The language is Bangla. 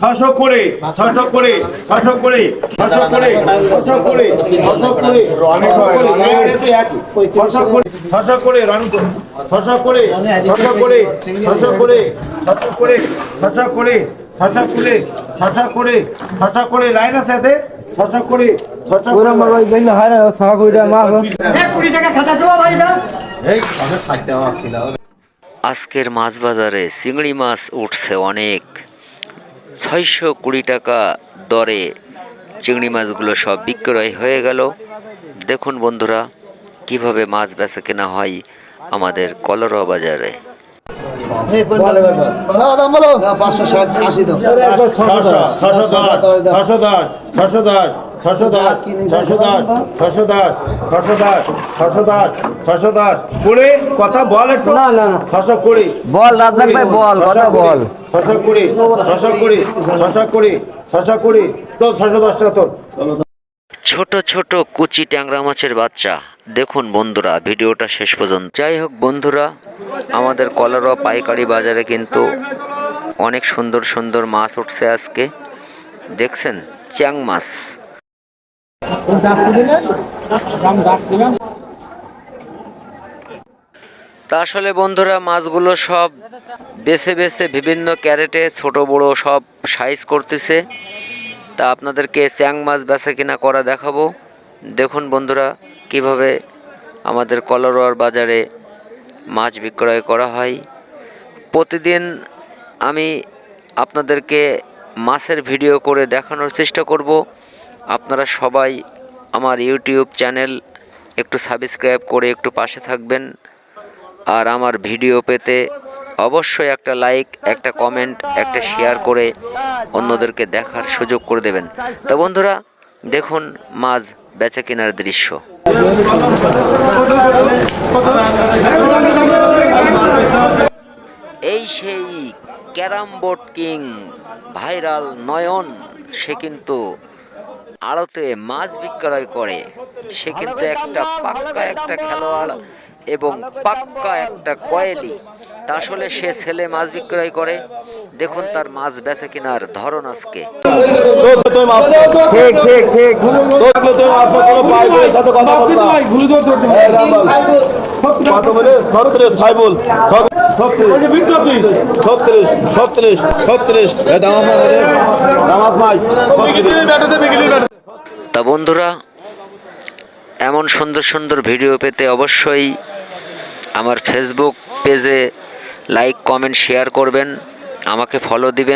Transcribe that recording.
ছশো করে ছশো করে ছশো করে ছশো করে ছশো করে ছশো করে ছশো করে ছশো করে রান করে ছশো করে ছশো করে ছশো করে ছশো করে ছশো করে ছশো করে ছশো করে ছশো করে লাইন আছে এতে ছশো করে ছশো করে আজকের মাছ বাজারে চিংড়ি মাছ উঠছে অনেক ছয়শো কুড়ি টাকা দরে চিংড়ি মাছগুলো সব বিক্রয় হয়ে গেল। দেখুন বন্ধুরা, কীভাবে মাছ বেচা কেনা হয় আমাদের কলরা বাজারে। পাঁচশো ষাট আশি দাও। ছশো ছশো দশ ছশো দশ ছশো দশ ছশো দশ ছশো দশ ছশো দশ ছশো দশ ছশো দশ কুড়ি কথা বল একটু। না না ছশো কুড়ি। বল রাজ্জাক ভাই বল কথা বল। ছশো কুড়ি ছশো কুড়ি ছশো কুড়ি ছশো কুড়ি। তোর ছশো দশ টাকা তোর। ছোট ছোট কুচি ট্যাংরা মাছের বাচ্চা। দেখুন বন্ধুরা, ভিডিওটা শেষ পর্যন্ত। যাই হোক বন্ধুরা, আমাদের কলরা পাইকারি বাজারে কিন্তু অনেক সুন্দর সুন্দর মাছ উঠছে আজকে। দেখছেন, চ্যাং মাছ। তা আসলে বন্ধুরা, মাছগুলো সব বেছে বেছে বিভিন্ন ক্যারেটে ছোট বড় সব সাইজ করতেছে। তা আপনাদেরকে চ্যাং মাছ বেচা কিনা করা দেখাবো। দেখুন বন্ধুরা, কীভাবে আমাদের কলরোয়ার বাজারে মাছ বিক্রয় করা হয়। প্রতিদিন আমি আপনাদেরকে মাছের ভিডিও করে দেখানোর চেষ্টা করব। আপনারা সবাই আমার ইউটিউব চ্যানেল একটু সাবস্ক্রাইব করে একটু পাশে থাকবেন। আর আমার ভিডিও পেতে অবশ্যই একটা লাইক একটা কমেন্ট একটা শেয়ার করে অন্যদেরকে দেখার সুযোগ করে দেবেন। তো বন্ধুরা, দেখুন মাছ বেচা কেনার দৃশ্য। এই সেই carrom board king, viral Nayan, সে কিন্তু আড়তে মাছ বিক্রয় করে। সে কিন্তু একটা পাক্কা একটা খেলোয়াড় এবং পাক্কা একটা কয়েলি তা আসলে সে ছেলে মাছ বিক্রয় করে। দেখুন তার মাছ বেচে কেনার ধরন আজকে। ঠিক ঠিক ঠিক। তা বন্ধুরা এমন সুন্দর সুন্দর ভিডিও পেতে অবশ্যই আমার ফেসবুক পেজে লাইক কমেন্ট শেয়ার করবেন। আমাকে ফলো দিবেন।